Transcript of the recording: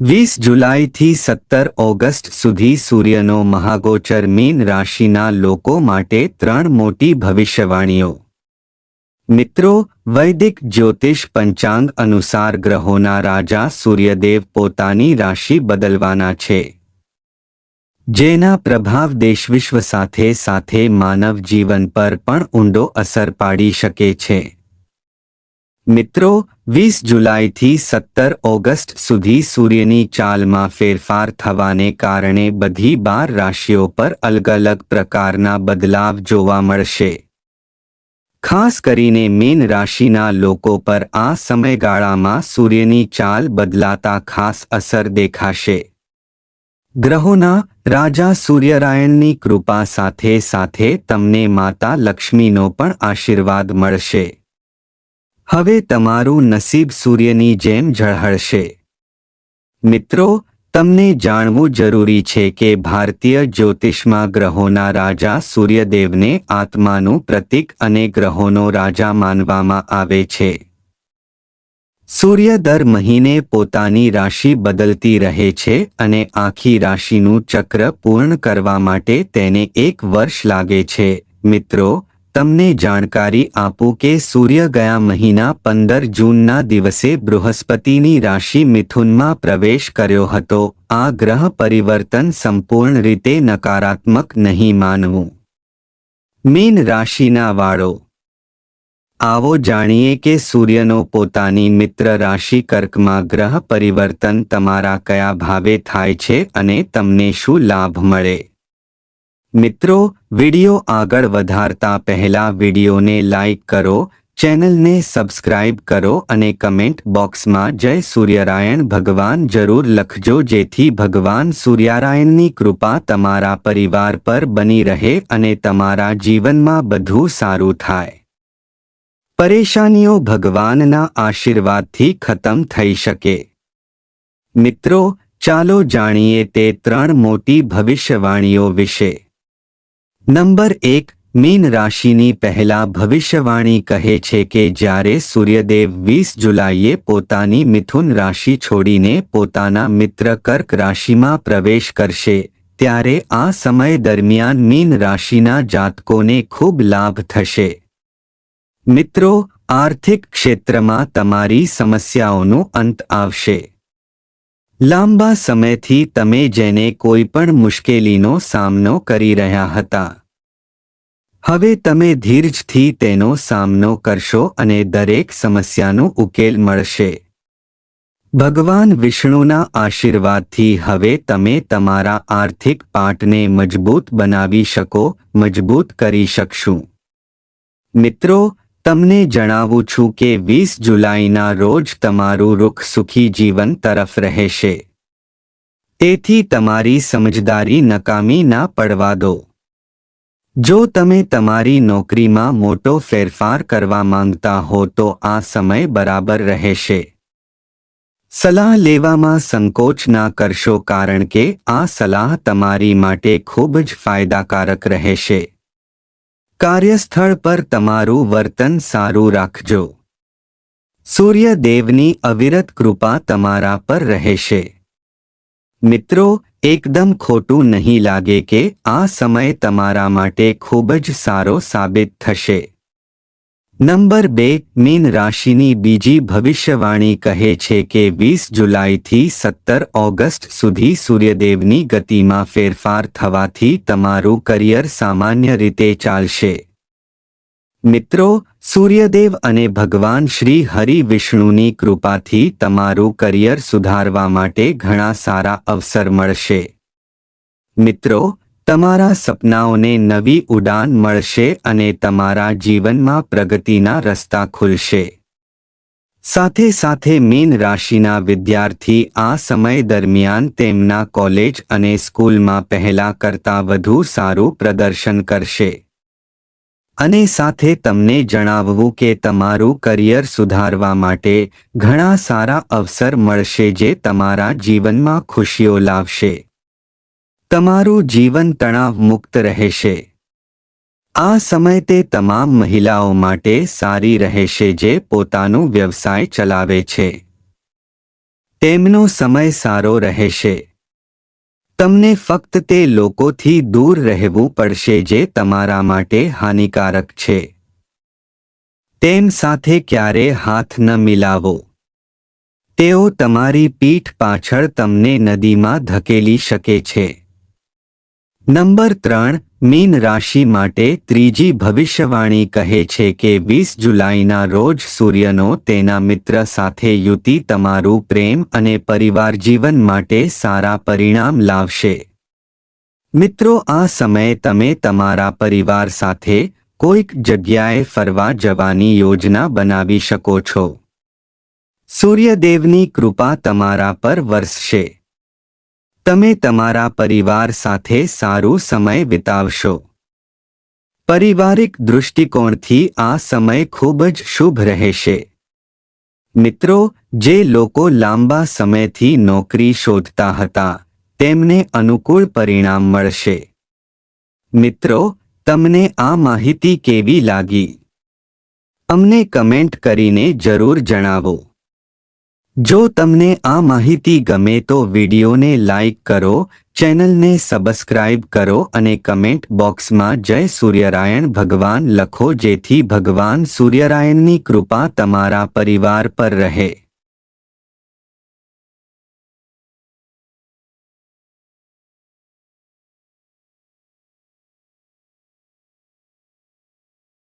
વીસ જુલાઈથી સત્તર ઓગસ્ટ સુધી સૂર્યનો મહાગોચર મીન રાશિના લોકો માટે ત્રણ મોટી ભવિષ્યવાણીઓ. મિત્રો, વૈદિક જ્યોતિષ પંચાંગ અનુસાર ગ્રહોના રાજા સૂર્યદેવ પોતાની રાશિ બદલવાના છે. જેના પ્રભાવ દેશવિશ્વ સાથે સાથે માનવ જીવન પર પણ ઊંડો અસર પાડી શકે છે. મિત્રો, વીસ જુલાઈથી સત્તર ઓગસ્ટ સુધી સૂર્યની ચાલમાં ફેરફાર થવાને કારણે બધી બાર રાશિઓ પર અલગ અલગ પ્રકારના બદલાવ જોવા મળશે. ખાસ કરીને મીન રાશિના લોકો પર આ સમયગાળામાં સૂર્યની ચાલ બદલાતા ખાસ અસર દેખાશે. ગ્રહોના રાજા સૂર્યરાયણની કૃપા સાથે સાથે તમને માતા લક્ષ્મીનો પણ આશીર્વાદ મળશે. હવે તમારું નસીબ સૂર્યની જેમ ઝળહળશે. મિત્રો, તમને જાણવું જરૂરી છે કે ભારતીય જ્યોતિષમાં ગ્રહોના રાજા સૂર્યદેવને આત્માનું પ્રતીક અને ગ્રહોનો રાજા માનવામાં આવે છે. સૂર્ય દર મહિને પોતાની રાશિ બદલતી રહે છે અને આખી રાશિનું ચક્ર પૂર્ણ કરવા માટે તેને એક વર્ષ લાગે છે. મિત્રો તમને જાણકારી આપું કે સૂર્ય ગયા મહિના પંદર જૂનના દિવસે બૃહસ્પતિની રાશિ મિથુનમાં પ્રવેશ કર્યો હતો. આ ગ્રહ પરિવર્તન સંપૂર્ણ રીતે નકારાત્મક નહીં માનવું. મીન રાશિના વાળો. આવો જાણીએ કે સૂર્યનો પોતાની મિત્ર રાશિ કર્કમાં ગ્રહ પરિવર્તન તમારા કયા ભાવે થાય છે અને તમને શું લાભ મળે? મિત્રો, વિડિયો આગળ વધારતા પહેલા વિડિયોને લાઇક કરો, ચેનલને સબસ્ક્રાઇબ કરો અને કમેન્ટ બોક્સમાં જય સૂર્યરાયણ ભગવાન જરૂર લખજો જેથી ભગવાન સૂર્યરાયણની કૃપા તમારા પરિવાર પર બની રહે અને તમારા જીવનમાં બધું સારું થાય. પરેશાનીઓ ભગવાનના આશીર્વાદથી ખતમ થઈ શકે. મિત્રો, ચાલો જાણીએ તે ત્રણ મોટી ભવિષ્યવાણીઓ વિશે. નંબર એક, મીન રાશિની પહેલા ભવિષ્યવાણી કહે છે કે જ્યારે સૂર્યદેવ વીસ જુલાઈએ પોતાની મિથુન રાશિ છોડીને પોતાના મિત્ર કર્ક રાશિમાં પ્રવેશ કરશે, ત્યારે આ સમય દરમિયાન મીન રાશિના જાતકોને ખૂબ લાભ થશે. મિત્રો, આર્થિક ક્ષેત્રમાં તમારી સમસ્યાઓનો અંત આવશે. લાંબા સમયથી તમે જેને કોઈ પણ મુશ્કેલીનો સામનો કરી રહ્યા હતા. હવે તમે ધીરજથી તેનો સામનો કરશો અને દરેક સમસ્યાનો ઉકેલ મળશે. ભગવાન વિષ્ણુના આશીર્વાદથી હવે તમે તમારા આર્થિક પાટને મજબૂત બનાવી શકો, મજબૂત કરી શકશું. મિત્રો તમને જણાવું છું કે વીસ જુલાઈના રોજ તમારું રૂખ સુખી જીવન તરફ રહેશે. તેથી તમારી સમજદારી નકામી ના પડવા દો. જો તમે તમારી નોકરીમાં મોટો ફેરફાર કરવા માંગતા હો તો આ સમય બરાબર રહેશે. સલાહ લેવામાં સંકોચ ના કરશો કારણ કે આ સલાહ તમારી માટે ખૂબ જ ફાયદાકારક રહેશે. કાર્યસ્થળ પર તમારું વર્તન સારું રાખજો. સૂર્યદેવની અવિરત કૃપા તમારા પર રહેશે. મિત્રો, એકદમ ખોટું નહીં લાગે કે આ સમય તમારા માટે ખૂબ જ સારો સાબિત થશે. નંબર બે, મીન રાશિની બીજી ભવિષ્યવાણી કહે છે કે વીસ જુલાઈથી સત્તર ઓગસ્ટ સુધી સૂર્યદેવની ગતિમાં ફેરફાર થવાથી તમારું કરિયર સામાન્ય રીતે ચાલશે. મિત્રો, સૂર્યદેવ અને ભગવાન શ્રી હરિ વિષ્ણુની કૃપાથી તમારું કરિયર સુધારવા માટે ઘણા સારા અવસર મળશે. મિત્રો તમારા સપનાઓને નવી ઉડાન મળશે અને તમારા જીવનમાં પ્રગતિના રસ્તા ખુલશે. સાથે સાથે મીન રાશિના વિદ્યાર્થી આ સમય દરમિયાન તેમના કોલેજ અને સ્કૂલમાં પહેલા કરતાં વધુ સારું પ્રદર્શન કરશે. અને સાથે તમને જણાવવું કે તમારું કરિયર સુધારવા માટે ઘણા સારા અવસર મળશે જે તમારા જીવનમાં ખુશીઓ લાવશે. તમારું જીવન તણાવ મુક્ત રહેશે. આ સમય તે તમામ મહિલાઓ માટે સારી રહેશે જે પોતાનો વ્યવસાય ચલાવે છે. તેમનો સમય સારો રહેશે. તમને ફક્ત તે લોકોથી દૂર રહેવું પડશે જે તમારા માટે હાનિકારક છે. તેમ સાથે ક્યારે હાથ ન મિલાવો. તેઓ તમારી પીઠ પાછળ તમને નદીમાં ધકેલી શકે છે. નંબર ત્રણ, મીન રાશિ માટે ત્રીજી ભવિષ્યવાણી કહે છે કે વીસ જુલાઈના રોજ સૂર્યનો તેના મિત્ર સાથે યુતિ તમારું પ્રેમ અને પરિવાર જીવન માટે સારા પરિણામ લાવશે. મિત્રો, આ સમયે તમે તમારા પરિવાર સાથે કોઈક જગ્યાએ ફરવા જવાની યોજના બનાવી શકો છો. સૂર્યદેવની કૃપા તમારા પર વરસશે. તમે તમારા પરિવાર સાથે સારું સમય વિતાવશો. પારિવારિક દૃષ્ટિકોણથી આ સમય ખૂબ જ શુભ રહેશે. મિત્રો, જે લોકો લાંબા સમયથી નોકરી શોધતા હતા, તેમને અનુકૂળ પરિણામ મળશે. મિત્રો, તમને આ માહિતી કેવી લાગી? અમને કમેન્ટ કરીને જરૂર જણાવો. જો તમને આ માહિતી ગમે તો વિડીયોને લાઇક કરો, ચેનલને સબસ્ક્રાઇબ કરો અને કમેન્ટ બોક્સમાં જય સૂર્યરાયણ ભગવાન લખો જેથી ભગવાન સૂર્યરાયણની કૃપા તમારા પરિવાર પર રહે.